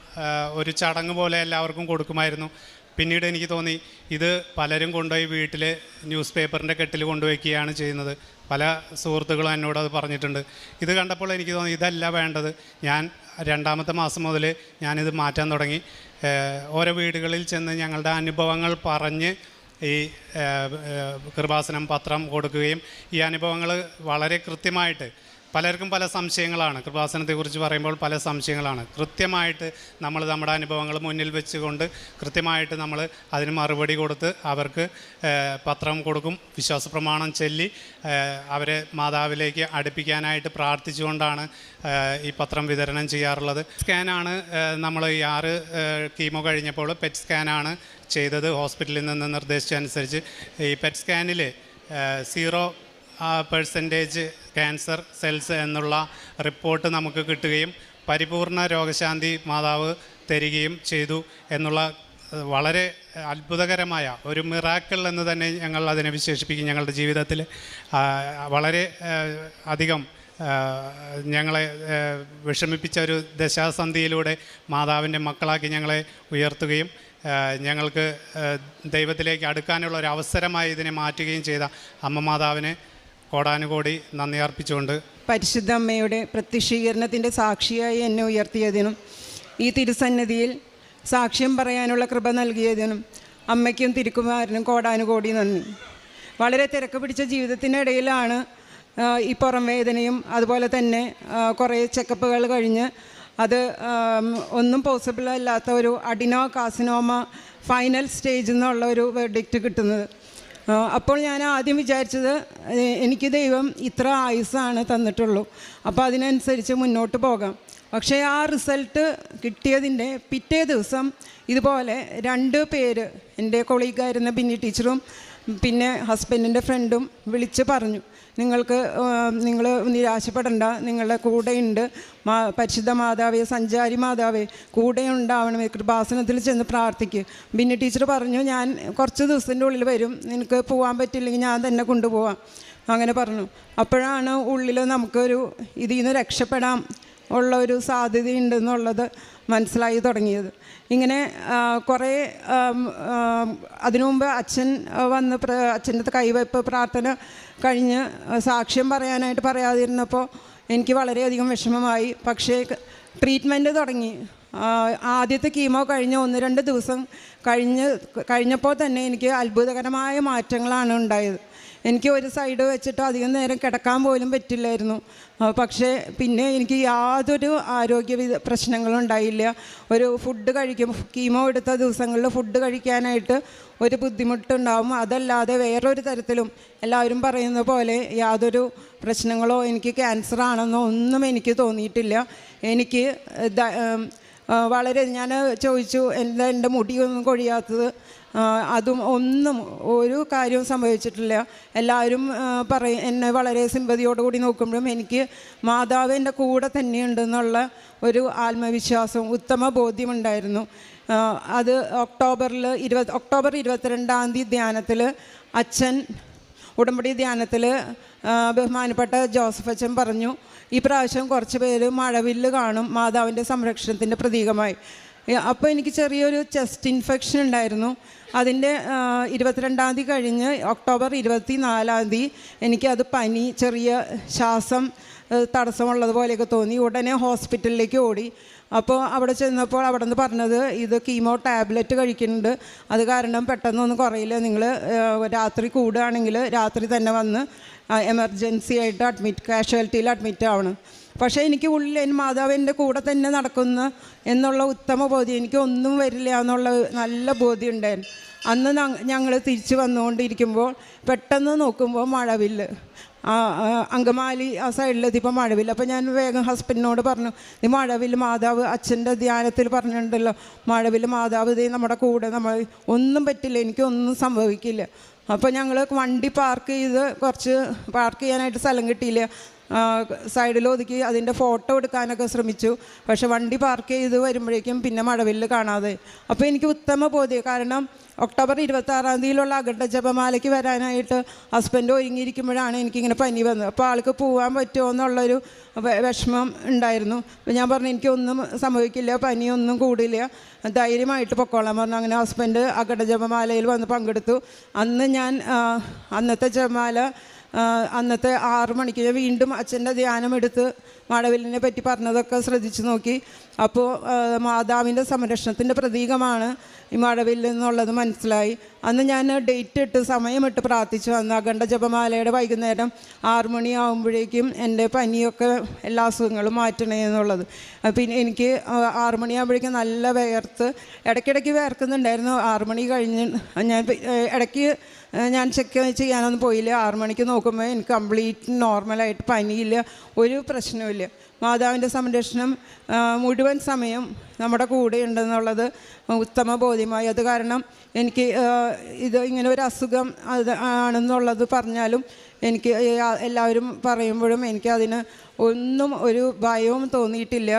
ഒരു ചടങ്ങ് പോലെ എല്ലാവർക്കും കൊടുക്കുമായിരുന്നു. പിന്നീട് എനിക്ക് തോന്നി ഇത് പലരും കൊണ്ടുപോയി വീട്ടിലെ ന്യൂസ് പേപ്പറിന്റെ കെട്ടിൽ കൊണ്ടുവയ്ക്കുകയാണ് ചെയ്യുന്നത്. പല സുഹൃത്തുക്കളും എന്നോട് അത് പറഞ്ഞിട്ടുണ്ട്. ഇത് കണ്ടപ്പോൾ എനിക്ക് തോന്നി ഇതല്ല വേണ്ടത്. ഞാൻ രണ്ടാമത്തെ മാസം മുതൽ ഞാനിത് മാറ്റാൻ തുടങ്ങി. ഓരോ വീടുകളിൽ ചെന്ന് ഞങ്ങളുടെ അനുഭവങ്ങൾ പറഞ്ഞ് ഈ കൃപാസനം പത്രം കൊടുക്കുകയും ഈ അനുഭവങ്ങൾ വളരെ കൃത്യമായിട്ട് പലർക്കും പല സംശയങ്ങളാണ്. കൃപാസനത്തെക്കുറിച്ച് പറയുമ്പോൾ പല സംശയങ്ങളാണ്. കൃത്യമായിട്ട് നമ്മൾ നമ്മുടെ അനുഭവങ്ങൾ മുന്നിൽ വെച്ചുകൊണ്ട് കൃത്യമായിട്ട് നമ്മൾ അതിന് മറുപടി കൊടുത്ത് അവർക്ക് പത്രം കൊടുക്കും വിശ്വാസ പ്രമാണം ചൊല്ലി അവരെ മാതാവിലേക്ക് അടുപ്പിക്കാനായിട്ട് പ്രാർത്ഥിച്ചുകൊണ്ടാണ് ഈ പത്രം വിതരണം ചെയ്യാറുള്ളത്. സ്കാനാണ് നമ്മൾ ഈ ആറ് കീമോ കഴിഞ്ഞപ്പോൾ പെറ്റ് സ്കാനാണ് ചെയ്തത്. ഹോസ്പിറ്റലിൽ നിന്ന് നിർദ്ദേശിച്ചനുസരിച്ച് ഈ പെറ്റ് സ്കാനിൽ സീറോ പെർസെന്റേജ് ക്യാൻസർ സെൽസ് എന്നുള്ള റിപ്പോർട്ട് നമുക്ക് കിട്ടുകയും പരിപൂർണ രോഗശാന്തി മാതാവ് തരികയും ചെയ്തു എന്നുള്ള വളരെ അത്ഭുതകരമായ ഒരു മിറാക്കിൾ എന്ന് തന്നെ ഞങ്ങൾ അതിനെ വിശേഷിപ്പിക്കും ഞങ്ങളുടെ ജീവിതത്തിൽ. വളരെ അധികം ഞങ്ങളെ വിഷമിപ്പിച്ച ഒരു ദശാസന്ധിയിലൂടെ മാതാവിന്റെ മക്കളാക്കി ഞങ്ങളെ ഉയർത്തുകയും ഞങ്ങൾക്ക് ദൈവത്തിലേക്ക് അടുക്കാനുള്ള ഒരു അവസരമായി ഇതിനെ മാറ്റുകയും ചെയ്ത അമ്മ മാതാവിനെ കോടാനുകോടി നന്ദി അർപ്പിച്ചുകൊണ്ട് പരിശുദ്ധ അമ്മയുടെ പ്രത്യക്ഷീകരണത്തിന്റെ സാക്ഷിയായി എന്നെ ഉയർത്തിയതിനും ഈ തിരുസന്നിധിയിൽ സാക്ഷ്യം പറയാനുള്ള കൃപ നൽകിയതിനും അമ്മയ്ക്കും തിരുക്കുമാരനും കോടാനുകോടി നന്ദി. വളരെ തിരക്ക് പിടിച്ച ജീവിതത്തിനിടയിലാണ് ഈ പുറം വേദനയും അതുപോലെ തന്നെ കുറേ ചെക്കപ്പുകൾ കഴിഞ്ഞ് അത് ഒന്നും പോസിബിൾ അല്ലാത്ത ഒരു അഡിനോ കാസിനോമ ഫൈനൽ സ്റ്റേജ് എന്നുള്ള ഒരു വെർഡിക്റ്റ് കിട്ടുന്നത്. അപ്പോൾ ഞാൻ ആദ്യം വിചാരിച്ചത് എനിക്ക് ദൈവം ഇത്ര ആയുസ്സാണ് തന്നിട്ടുള്ളൂ. അപ്പോൾ അതിനനുസരിച്ച് മുന്നോട്ട് പോകാം. പക്ഷേ ആ റിസൾട്ട് കിട്ടിയതിന്റെ പിറ്റേ ദിവസം ഇതുപോലെ രണ്ട് പേര് എന്റെ കൊളീഗായിരുന്ന ബിന്നി ടീച്ചറും പിന്നെ ഹസ്ബൻഡിന്റെ ഫ്രണ്ടും വിളിച്ച് പറഞ്ഞു. നിങ്ങൾക്ക് നിങ്ങൾ നിരാശപ്പെടണ്ട നിങ്ങളുടെ കൂടെയുണ്ട് മാ പരിശുദ്ധ മാതാവേ സഞ്ചാരി മാതാവേ കൂടെ ഉണ്ടാവണമേ കൃപാസനത്തിൽ ചെന്ന് പ്രാർത്ഥിക്കുക പിന്നെ ടീച്ചർ പറഞ്ഞു ഞാൻ കുറച്ച് ദിവസത്തിന്റെ ഉള്ളിൽ വരും. നിനക്ക് പോകാൻ പറ്റില്ലെങ്കിൽ ഞാൻ തന്നെ കൊണ്ടുപോവാം. അങ്ങനെ പറഞ്ഞു. അപ്പോഴാണ് ഉള്ളിൽ നമുക്കൊരു ഇതിൽ നിന്ന് രക്ഷപ്പെടാം ഉള്ള ഒരു സാധ്യതയുണ്ടെന്നുള്ളത് മനസ്സിലായി തുടങ്ങിയത്. ഇങ്ങനെ കുറേ അതിനു മുമ്പ് അച്ഛൻ വന്ന് അച്ഛന്റെ കൈവയ്പ്പ് പ്രാർത്ഥന കഴിഞ്ഞ് സാക്ഷ്യം പറയാനായിട്ട് പറയാതിരുന്നപ്പോൾ എനിക്ക് വളരെയധികം വിഷമമായി. പക്ഷേ ട്രീറ്റ്മെന്റ് തുടങ്ങി. ആദ്യത്തെ കീമോ കഴിഞ്ഞ് ഒന്ന് രണ്ട് ദിവസം കഴിഞ്ഞ് കഴിഞ്ഞപ്പോൾ തന്നെ എനിക്ക് അത്ഭുതകരമായ മാറ്റങ്ങളാണ് ഉണ്ടായത്. എനിക്ക് ഒരു സൈഡ് വെച്ചിട്ട് അധികം നേരം കിടക്കാൻ പോലും പറ്റില്ലായിരുന്നു. പക്ഷേ പിന്നെ എനിക്ക് യാതൊരു ആരോഗ്യ പ്രശ്നങ്ങളും ഉണ്ടായില്ല. ഒരു ഫുഡ് കഴിക്കും കീമോ എടുത്ത ദിവസങ്ങളിൽ ഫുഡ് കഴിക്കാനായിട്ട് ഒരു ബുദ്ധിമുട്ടുണ്ടാവും. അതല്ലാതെ വേറൊരു തരത്തിലും എല്ലാവരും പറയുന്ന പോലെ യാതൊരു പ്രശ്നങ്ങളോ എനിക്ക് ക്യാൻസർ ആണെന്നോ ഒന്നും എനിക്ക് തോന്നിയിട്ടില്ല. എനിക്ക് വളരെ ഞാൻ ചോദിച്ചു എന്താ എന്റെ മുടിയൊന്നും കൊഴിയാത്തത്? അതും ഒന്നും ഒരു കാര്യവും സംഭവിച്ചിട്ടില്ല. എല്ലാവരും പറയും എന്നെ വളരെ സിമ്പതിയോടുകൂടി നോക്കുമ്പോഴും എനിക്ക് മാതാവ് എന്റെ കൂടെ തന്നെയുണ്ടെന്നുള്ള ഒരു ആത്മവിശ്വാസവും ഉത്തമ ബോധ്യമുണ്ടായിരുന്നു. അത് ഒക്ടോബറിൽ ഇരുപത് ഒക്ടോബർ ഇരുപത്തിരണ്ടാം തീയതി ധ്യാനത്തിൽ അച്ഛൻ ഉടമ്പടി ധ്യാനത്തിൽ ബഹുമാനപ്പെട്ട ജോസഫ് അച്ഛൻ പറഞ്ഞു ഈ പ്രാവശ്യം കുറച്ച് പേര് മഴവില്ല് കാണും മാതാവിന്റെ സംരക്ഷണത്തിന്റെ പ്രതീകമായി. അപ്പോൾ എനിക്ക് ചെറിയൊരു ചെസ്റ്റ് ഇൻഫെക്ഷൻ ഉണ്ടായിരുന്നു. അതിന്റെ ഇരുപത്തിരണ്ടാം തീയതി കഴിഞ്ഞ് ഒക്ടോബർ ഇരുപത്തി നാലാം തീയതി എനിക്കത് പനി ചെറിയ ശ്വാസം തടസ്സമുള്ളതുപോലെയൊക്കെ തോന്നി. ഉടനെ ഹോസ്പിറ്റലിലേക്ക് ഓടി. അപ്പോൾ അവിടെ ചെന്നപ്പോൾ അവിടെ നിന്ന് പറഞ്ഞത് ഇത് കീമോ ടാബ്ലറ്റ് കഴിക്കുന്നുണ്ട്. അത് കാരണം പെട്ടെന്നൊന്നും കുറയില്ല. നിങ്ങൾ രാത്രി കൂടുകയാണെങ്കിൽ രാത്രി തന്നെ വന്ന് എമർജൻസി ആയിട്ട് അഡ്മിറ്റ് കാഷ്വാലിറ്റിയിൽ അഡ്മിറ്റ് ആവണം. പക്ഷേ എനിക്ക് ഉള്ളിൽ എന്റെ മാതാവ് എന്റെ കൂടെ തന്നെ നടക്കുന്നു എന്നുള്ള ഉത്തമ ബോധ്യം. എനിക്ക് ഒന്നും വരില്ല എന്നുള്ള നല്ല ബോധ്യം ഉണ്ടായിരുന്നു അന്ന് ഞങ്ങൾ തിരിച്ച് വന്നുകൊണ്ടിരിക്കുമ്പോൾ പെട്ടെന്ന് നോക്കുമ്പോൾ മഴവില്ല്. അങ്കമാലി ആ സൈഡിലെത്തിയപ്പോൾ മഴവില്ല. അപ്പോൾ ഞാൻ വേഗം ഹസ്ബൻഡിനോട് പറഞ്ഞു ഈ മഴവിൽ മാതാവ് അച്ഛന്റെ ധ്യാനത്തിൽ പറഞ്ഞിട്ടുണ്ടല്ലോ. മഴവിൽ മാതാവ് ഇതേ നമ്മുടെ കൂടെ നമ്മൾ ഒന്നും പറ്റില്ല എനിക്കൊന്നും സംഭവിക്കില്ല. അപ്പോൾ ഞങ്ങൾ വണ്ടി പാർക്ക് ചെയ്ത് കുറച്ച് പാർക്ക് ചെയ്യാനായിട്ട് സ്ഥലം കിട്ടിയില്ല. സൈഡിൽ ഒതുക്കി അതിന്റെ ഫോട്ടോ എടുക്കാനൊക്കെ ശ്രമിച്ചു. പക്ഷെ വണ്ടി പാർക്ക് ചെയ്ത് വരുമ്പോഴേക്കും പിന്നെ മഴവില്ല് കാണാതെ. അപ്പോൾ എനിക്ക് ഉത്തമ ബോധ്യം. കാരണം ഒക്ടോബർ ഇരുപത്താറാം തീയതിയിലുള്ള അഖണ്ഡ ജപമാലയ്ക്ക് വരാനായിട്ട് ഹസ്ബൻഡ് ഒരുങ്ങിയിരിക്കുമ്പോഴാണ് എനിക്കിങ്ങനെ പനി വന്നത്. അപ്പോൾ ആൾക്ക് പോകാൻ പറ്റുമോ എന്നുള്ളൊരു വിഷമം ഉണ്ടായിരുന്നു. അപ്പോൾ ഞാൻ പറഞ്ഞു എനിക്കൊന്നും സംഭവിക്കില്ല. പനിയൊന്നും കൂടില്ല. ധൈര്യമായിട്ട് പൊക്കോളാൻ പറഞ്ഞു. അങ്ങനെ ഹസ്ബൻഡ് അഖണ്ഡ ജപമാലയിൽ വന്ന് പങ്കെടുത്തു. അന്ന് ഞാൻ അന്നത്തെ ജപമാല അന്നത്തെ ആറു മണിക്ക് വീണ്ടും അച്ഛന്റെ ധ്യാനം എടുത്ത് മഴവില്ലിനെ പറ്റി പറഞ്ഞതൊക്കെ ശ്രദ്ധിച്ചു നോക്കി. അപ്പോൾ മാതാവിന്റെ സംരക്ഷണത്തിന്റെ പ്രതീകമാണ് ഈ മഴവില്ല് എന്നുള്ളത് മനസ്സിലായി. അന്ന് ഞാൻ ഡേറ്റ് ഇട്ട് സമയമിട്ട് പ്രാർത്ഥിച്ചു. അന്ന് അഖണ്ഡ ജപമാലയുടെ വൈകുന്നേരം ആറു മണിയാകുമ്പോഴേക്കും എന്റെ പനിയൊക്കെ എല്ലാ അസുഖങ്ങളും മാറ്റണേ എന്നുള്ളത്. പിന്നെ എനിക്ക് ആറു മണിയാകുമ്പോഴേക്കും നല്ല വേർത്ത് ഇടയ്ക്കിടയ്ക്ക് വേർക്കുന്നുണ്ടായിരുന്നു ആറു മണി കഴിഞ്ഞ് ഞാൻ ഇടയ്ക്ക് ഞാൻ ചെക്ക് ചെയ്യാനൊന്നും പോയില്ല. ആറു മണിക്ക് നോക്കുമ്പോൾ എനിക്ക് കംപ്ലീറ്റ് നോർമലായിട്ട് പനിയില്ല ഒരു പ്രശ്നവുമില്ല. മാതാവിന്റെ സംരക്ഷണം മുഴുവൻ സമയം നമ്മുടെ കൂടെ ഉണ്ടെന്നുള്ളത് ഉത്തമ ബോധ്യമായി. അത് കാരണം എനിക്ക് ഇത് ഇങ്ങനെ ഒരു അസുഖം അത് ആണെന്നുള്ളത് പറഞ്ഞാലും എനിക്ക് എല്ലാവരും പറയുമ്പോഴും എനിക്കതിന് ഒന്നും ഒരു ഭയവും തോന്നിയിട്ടില്ല.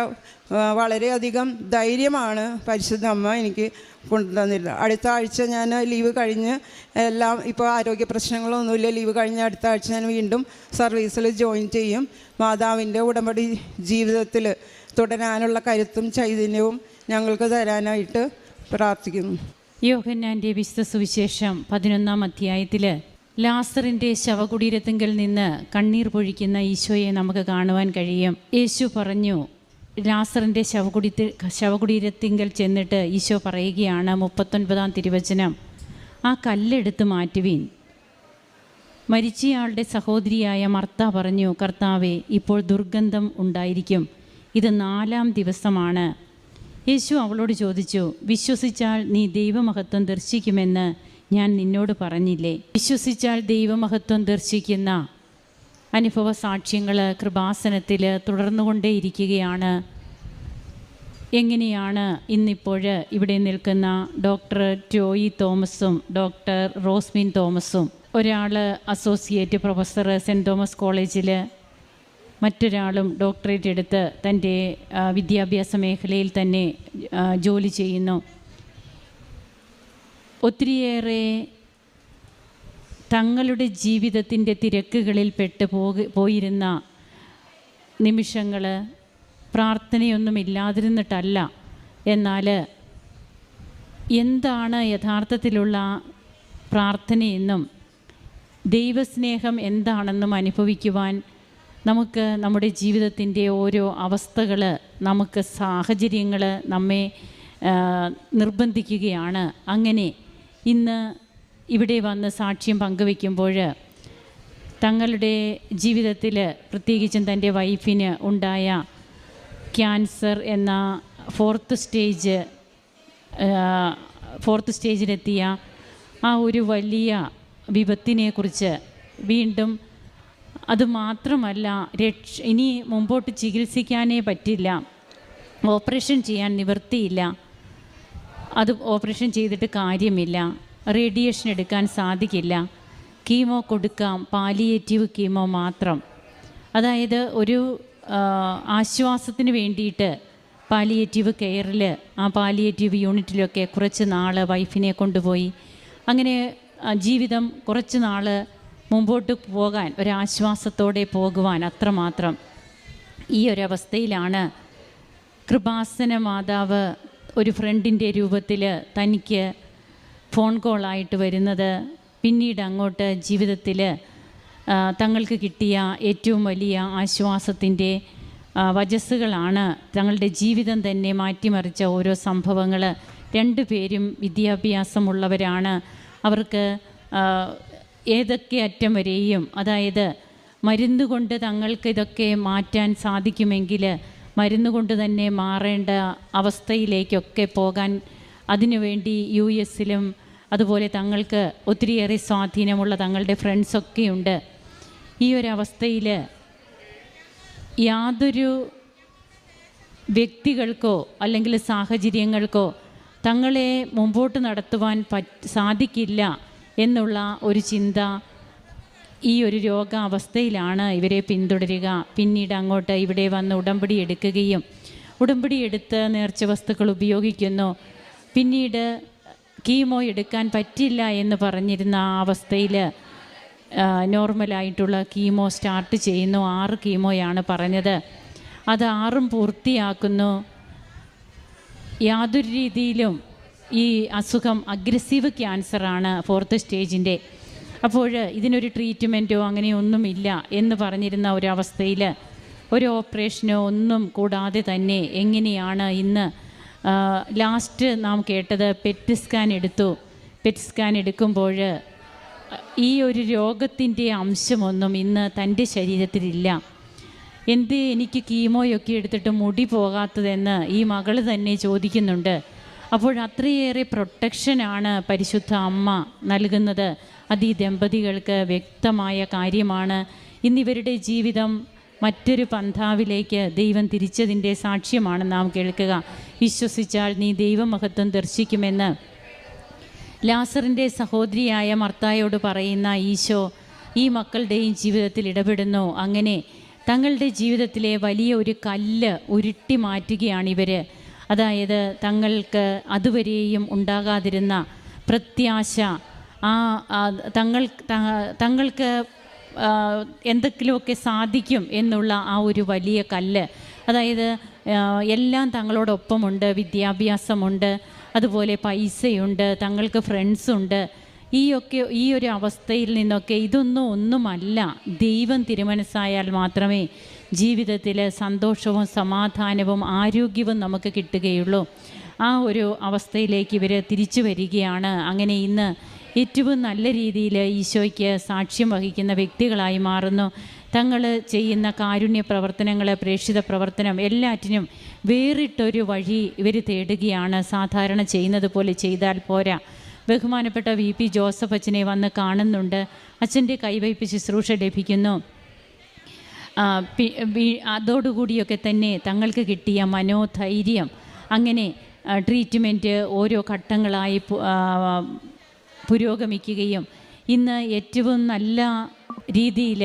വളരെയധികം ധൈര്യമാണ് പരിശുദ്ധ അമ്മ എനിക്ക് കൊണ്ടുതന്നില്ല അടുത്ത ആഴ്ച ഞാൻ ലീവ് കഴിഞ്ഞ് എല്ലാം ഇപ്പോൾ ആരോഗ്യ പ്രശ്നങ്ങളൊന്നുമില്ല. ലീവ് കഴിഞ്ഞ് അടുത്ത ആഴ്ച ഞാൻ വീണ്ടും സർവീസിൽ ജോയിൻ ചെയ്യും. മാതാവിന്റെ ഉടമ്പടി ജീവിതത്തിൽ തുടരാനുള്ള കരുത്തും ചൈതന്യവും ഞങ്ങൾക്ക് തരാനായിട്ട് പ്രാർത്ഥിക്കുന്നു. യോഹന്നാന്റെ വിശുദ്ധ സുവിശേഷം പതിനൊന്നാം അധ്യായത്തിൽ ലാസറിന്റെ ശവകുടീരത്തിങ്കിൽ നിന്ന് കണ്ണീർ പൊഴിക്കുന്ന ഈശോയെ നമുക്ക് കാണുവാൻ കഴിയും. യേശു പറഞ്ഞു ലാസറിന്റെ ശവകുടി ശവകുടീരത്തിങ്കൽ ചെന്നിട്ട് ഈശോ പറയുകയാണ് മുപ്പത്തൊൻപതാം തിരുവചനം ആ കല്ലെടുത്ത് മാറ്റുവീൻ. മരിച്ചയാളുടെ സഹോദരിയായ മർത്ത പറഞ്ഞു കർത്താവെ ഇപ്പോൾ ദുർഗന്ധം ഉണ്ടായിരിക്കും. ഇത് നാലാം ദിവസമാണ്. യേശു അവളോട് ചോദിച്ചു വിശ്വസിച്ചാൽ നീ ദൈവമഹത്വം ദർശിക്കുമെന്ന് ഞാൻ നിന്നോട് പറഞ്ഞില്ലേ വിശ്വസിച്ചാൽ ദൈവമഹത്വം ദർശിക്കുന്ന അനുഭവ സാക്ഷ്യങ്ങൾ കൃപാസനത്തിൽ തുടർന്നുകൊണ്ടേയിരിക്കുകയാണ്. എങ്ങനെയാണ് ഇന്നിപ്പോൾ ഇവിടെ നിൽക്കുന്ന ഡോക്ടർ ടോയി തോമസും ഡോക്ടർ റോസ്മിൻ തോമസും? ഒരാൾ അസോസിയേറ്റ് പ്രൊഫസർ സെന്റ് തോമസ് കോളേജിൽ മറ്റൊരാളും ഡോക്ടറേറ്റ് എടുത്ത് തന്റെ വിദ്യാഭ്യാസ മേഖലയിൽ തന്നെ ജോലി ചെയ്യുന്നു. ഒത്തിരിയേറെ തങ്ങളുടെ ജീവിതത്തിന്റെ തിരക്കുകളിൽ പെട്ട് പോയിരുന്ന നിമിഷങ്ങൾ പ്രാർത്ഥനയൊന്നും ഇല്ലാതിരുന്നിട്ടല്ല. എന്നാൽ എന്താണ് യഥാർത്ഥത്തിലുള്ള പ്രാർത്ഥനയെന്നും ദൈവസ്നേഹം എന്താണെന്നും അനുഭവിക്കുവാൻ നമുക്ക് നമ്മുടെ ജീവിതത്തിന്റെ ഓരോ അവസ്ഥകൾ നമുക്ക് സാഹചര്യങ്ങൾ നമ്മെ നിർബന്ധിക്കുകയാണ്. അങ്ങനെ ഇന്ന് ഇവിടെ വന്ന് സാക്ഷ്യം പങ്കുവെക്കുമ്പോൾ തങ്ങളുടെ ജീവിതത്തിൽ പ്രത്യേകിച്ചും തന്റെ വൈഫിന് ഉണ്ടായ ക്യാൻസർ എന്ന ഫോർത്ത് സ്റ്റേജ് ഫോർത്ത് സ്റ്റേജിലെത്തിയ ആ ഒരു വലിയ വിപത്തിനെക്കുറിച്ച് വീണ്ടും അതുമാത്രമല്ല രക്ഷ ഇനി മുമ്പോട്ട് ചികിത്സിക്കാനേ പറ്റില്ല ഓപ്പറേഷൻ ചെയ്യാൻ നിവൃത്തിയില്ല. അത് ഓപ്പറേഷൻ ചെയ്തിട്ട് കാര്യമില്ല. റേഡിയേഷൻ എടുക്കാൻ സാധിക്കില്ല. കീമോ കൊടുക്കാം പാലിയേറ്റീവ് കീമോ മാത്രം. അതായത് ഒരു ആശ്വാസത്തിന് വേണ്ടിയിട്ട് പാലിയേറ്റീവ് കെയറിൽ ആ പാലിയേറ്റീവ് യൂണിറ്റിലൊക്കെ കുറച്ച് നാൾ വൈഫിനെ കൊണ്ടുപോയി. അങ്ങനെ ജീവിതം കുറച്ച് നാൾ മുമ്പോട്ട് പോകാൻ ഒരാശ്വാസത്തോടെ പോകുവാൻ അത്രമാത്രം ഈ ഒരവസ്ഥയിലാണ് കൃപാസന മാതാവ് ഒരു ഫ്രണ്ടിന്റെ രൂപത്തിൽ തനിക്ക് ഫോൺ കോളായിട്ട് വരുന്നത് പിന്നീട് അങ്ങോട്ട് ജീവിതത്തിൽ തങ്ങൾക്ക് കിട്ടിയ ഏറ്റവും വലിയ ആശ്വാസത്തിന്റെ വജസ്സുകളാണ് തങ്ങളുടെ ജീവിതം തന്നെ മാറ്റിമറിച്ച ഓരോ സംഭവങ്ങൾ. രണ്ടുപേരും വിദ്യാഭ്യാസമുള്ളവരാണ്. അവർക്ക് ഏതൊക്കെ അറ്റം വരെയും അതായത് മരുന്ന് കൊണ്ട് തങ്ങൾക്ക് ഇതൊക്കെ മാറ്റാൻ സാധിക്കുമെങ്കിൽ മരുന്ന് കൊണ്ട് തന്നെ മാറേണ്ട അവസ്ഥയിലേക്കൊക്കെ പോകാൻ അതിനുവേണ്ടി യു എസിലും അതുപോലെ തങ്ങൾക്ക് ഒത്തിരിയേറെ സ്വാധീനമുള്ള തങ്ങളുടെ ഫ്രണ്ട്സൊക്കെയുണ്ട്. ഈ ഒരു അവസ്ഥയിൽ യാതൊരു വ്യക്തികൾക്കോ അല്ലെങ്കിൽ സാഹചര്യങ്ങൾക്കോ തങ്ങളെ മുമ്പോട്ട് നടത്തുവാൻ പറ്റ് സാധിക്കില്ല എന്നുള്ള ഒരു ചിന്ത ഈ ഒരു രോഗാവസ്ഥയിലാണ് ഇവരെ പിന്തുടരുക. പിന്നീട് അങ്ങോട്ട് ഇവിടെ വന്ന് ഉടമ്പടി എടുക്കുകയും ഉടമ്പടി എടുത്ത് നേർച്ച വസ്തുക്കൾ ഉപയോഗിക്കുന്നു. പിന്നീട് കീമോ എടുക്കാൻ പറ്റില്ല എന്ന് പറഞ്ഞിരുന്ന ആ അവസ്ഥയിൽ നോർമലായിട്ടുള്ള കീമോ സ്റ്റാർട്ട് ചെയ്യുന്നു. ആറ് കീമോയാണ് പറഞ്ഞത്. അത് ആറും പൂർത്തിയാക്കുന്നു. യാതൊരു രീതിയിലും ഈ അസുഖം അഗ്രസീവ് ക്യാൻസറാണ് ഫോർത്ത് സ്റ്റേജിന്റെ. അപ്പോൾ ഇതിനൊരു ട്രീറ്റ്മെന്റോ അങ്ങനെയൊന്നുമില്ല എന്ന് പറഞ്ഞിരുന്ന ഒരവസ്ഥയിൽ ഒരു ഓപ്പറേഷനോ ഒന്നും കൂടാതെ തന്നെ എങ്ങനെയാണ് ഇന്ന് ലാസ്റ്റ് നാം കേട്ടത് പെറ്റ് സ്കാൻ എടുത്തു. പെറ്റ് സ്കാൻ എടുക്കുമ്പോൾ ഈ ഒരു രോഗത്തിന്റെ അംശമൊന്നും ഇന്ന് തന്റെ ശരീരത്തിലില്ല. എന്ത് എനിക്ക് കീമോയൊക്കെ എടുത്തിട്ട് മുടി പോകാത്തതെന്ന് ഈ മകൾ തന്നെ ചോദിക്കുന്നുണ്ട്. അപ്പോൾ അത്രയേറെ പ്രൊട്ടക്ഷനാണ് പരിശുദ്ധ അമ്മ നൽകുന്നത്. അത് ഈ ദമ്പതികൾക്ക് വ്യക്തമായ കാര്യമാണ്. ഇന്നിവരുടെ ജീവിതം മറ്റൊരു പന്ഥാവിലേക്ക് ദൈവം തിരിച്ചതിന്റെ സാക്ഷ്യമാണ് നാം കേൾക്കുക. വിശ്വസിച്ചാൽ നീ ദൈവമഹത്വം ദർശിക്കുമെന്ന് ലാസറിന്റെ സഹോദരിയായ മർത്തായോട് പറയുന്ന ഈശോ ഈ മക്കളുടെയും ജീവിതത്തിൽ ഇടപെടുന്നു. അങ്ങനെ തങ്ങളുടെ ജീവിതത്തിലെ വലിയ ഒരു കല്ല് ഉരുട്ടി മാറ്റുകയാണ് ഇവർ അതായത് തങ്ങൾക്ക് അതുവരെയും ഉണ്ടാകാതിരുന്ന പ്രത്യാശ ആ തങ്ങൾ തങ്ങൾക്ക് എന്തെങ്കിലുമൊക്കെ സാധിക്കും എന്നുള്ള ആ ഒരു വലിയ കല്ല്. അതായത് എല്ലാം തങ്ങളോടൊപ്പമുണ്ട് വിദ്യാഭ്യാസമുണ്ട് അതുപോലെ പൈസയുണ്ട് തങ്ങൾക്ക് ഫ്രണ്ട്സുണ്ട്. ഈ ഒക്കെ ഈ ഒരു അവസ്ഥയിൽ നിന്നൊക്കെ ഇതൊന്നും ഒന്നുമല്ല. ദൈവം തിരുമനസ്സായാൽ മാത്രമേ ജീവിതത്തിൽ സന്തോഷവും സമാധാനവും ആരോഗ്യവും നമുക്ക് കിട്ടുകയുള്ളൂ. ആ ഒരു അവസ്ഥയിലേക്ക് ഇവർ തിരിച്ചു വരികയാണ്. അങ്ങനെ ഇന്ന് ഏറ്റവും നല്ല രീതിയിൽ ഈശോയ്ക്ക് സാക്ഷ്യം വഹിക്കുന്ന വ്യക്തികളായി മാറുന്നു. തങ്ങൾ ചെയ്യുന്ന കാരുണ്യ പ്രവർത്തനങ്ങൾ പ്രേക്ഷിത പ്രവർത്തനം എല്ലാറ്റിനും വേറിട്ടൊരു വഴി ഇവർ തേടുകയാണ്. സാധാരണ ചെയ്യുന്നത് പോലെ ചെയ്താൽ പോരാ. ബഹുമാനപ്പെട്ട വി പി ജോസഫ് അച്ഛനെ വന്ന് കാണുന്നുണ്ട്. അച്ഛന്റെ കൈവയ്പ് ശുശ്രൂഷ ലഭിക്കുന്നു. അതോടുകൂടിയൊക്കെ തന്നെ തങ്ങൾക്ക് കിട്ടിയ മനോധൈര്യം. അങ്ങനെ ട്രീറ്റ്മെന്റ് ഓരോ ഘട്ടങ്ങളായി പുരോഗമിക്കുകയും ഇന്ന് ഏറ്റവും നല്ല രീതിയിൽ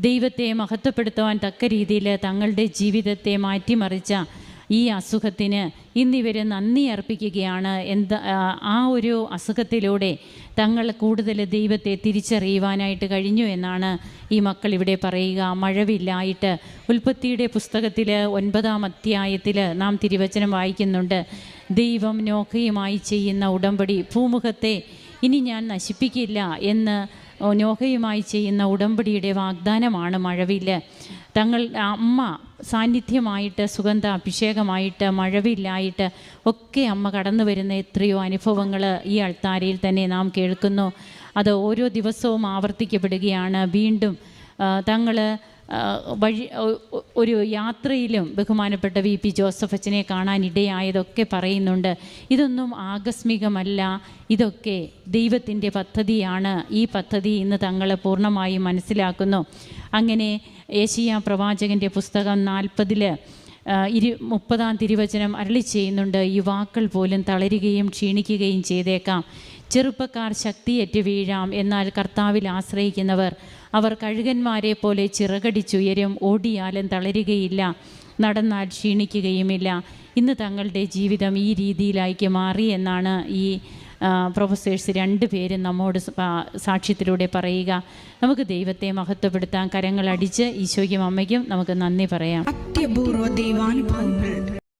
ദൈവത്തെ മഹത്വപ്പെടുത്തുവാൻ തക്ക രീതിയിൽ തങ്ങളുടെ ജീവിതത്തെ മാറ്റിമറിച്ച ഈ അസുഖത്തിന് ഇന്നിവർ നന്ദി അർപ്പിക്കുകയാണ്. എന്താ ആ, ഒരു അസുഖത്തിലൂടെ തങ്ങൾ കൂടുതൽ ദൈവത്തെ തിരിച്ചറിയുവാനായിട്ട് കഴിഞ്ഞു എന്നാണ് ഈ മക്കൾ ഇവിടെ പറയുക. മഴവില്ലായിട്ട് ഉൽപ്പത്തിയുടെ പുസ്തകത്തിൽ ഒൻപതാം അധ്യായത്തിൽ നാം തിരുവചനം വായിക്കുന്നുണ്ട്. ദൈവം നോക്കയുമായി ചെയ്യുന്ന ഉടമ്പടി ഭൂമുഖത്തെ ഇനി ഞാൻ നശിപ്പിക്കില്ല എന്ന് നോഹയുമായി ചെയ്യുന്ന ഉടമ്പടിയുടെ വാഗ്ദാനമാണ് മഴവിൽ. തങ്ങൾ അമ്മ സാന്നിധ്യമായിട്ട് സുഗന്ധ അഭിഷേകമായിട്ട് മഴവില്ലായിട്ട് ഒക്കെ അമ്മ കടന്നു വരുന്ന എത്രയോ അനുഭവങ്ങൾ ഈ അൾത്താരയിൽ തന്നെ നാം കേൾക്കുന്നു. അത് ഓരോ ദിവസവും ആവർത്തിക്കപ്പെടുകയാണ്. വീണ്ടും തങ്ങൾ വഴി ഒരു യാത്രയിലും ബഹുമാനപ്പെട്ട വി പി ജോസഫ് അച്ഛനെ കാണാൻ ഇടയായതൊക്കെ പറയുന്നുണ്ട്. ഇതൊന്നും ആകസ്മികമല്ല. ഇതൊക്കെ ദൈവത്തിന്റെ പദ്ധതിയാണ്. ഈ പദ്ധതി ഇന്ന് തങ്ങളെ പൂർണമായും മനസ്സിലാക്കുന്നു. അങ്ങനെ ഏഷ്യ പ്രവാചകന്റെ പുസ്തകം നാൽപ്പതിൽ ഇരു മുപ്പതാം തിരുവചനം അരളി ചെയ്യുന്നുണ്ട്. യുവാക്കൾ പോലും തളരുകയും ക്ഷീണിക്കുകയും ചെയ്തേക്കാം. ചെറുപ്പക്കാർ ശക്തിയേറ്റ് വീഴാം എന്നാൽ കർത്താവിൽ ആശ്രയിക്കുന്നവർ അവർ കഴുകന്മാരെ പോലെ ചിറകടിച്ചുയരും ഓടിയാലും തളരുകയില്ല നടന്നാൽ ക്ഷീണിക്കുകയുമില്ല. ഇന്ന് തങ്ങളുടെ ജീവിതം ഈ രീതിയിലായിക്ക് മാറി എന്നാണ് ഈ പ്രൊഫസേഴ്സ് രണ്ട് രണ്ടുപേരും നമ്മോട് സാക്ഷ്യത്തിലൂടെ പറയുക. നമുക്ക് ദൈവത്തെ മഹത്വപ്പെടുത്താൻ കരങ്ങളടിച്ച് ഈശോയ്ക്കും അമ്മയ്ക്കും നമുക്ക് നന്ദി പറയാം.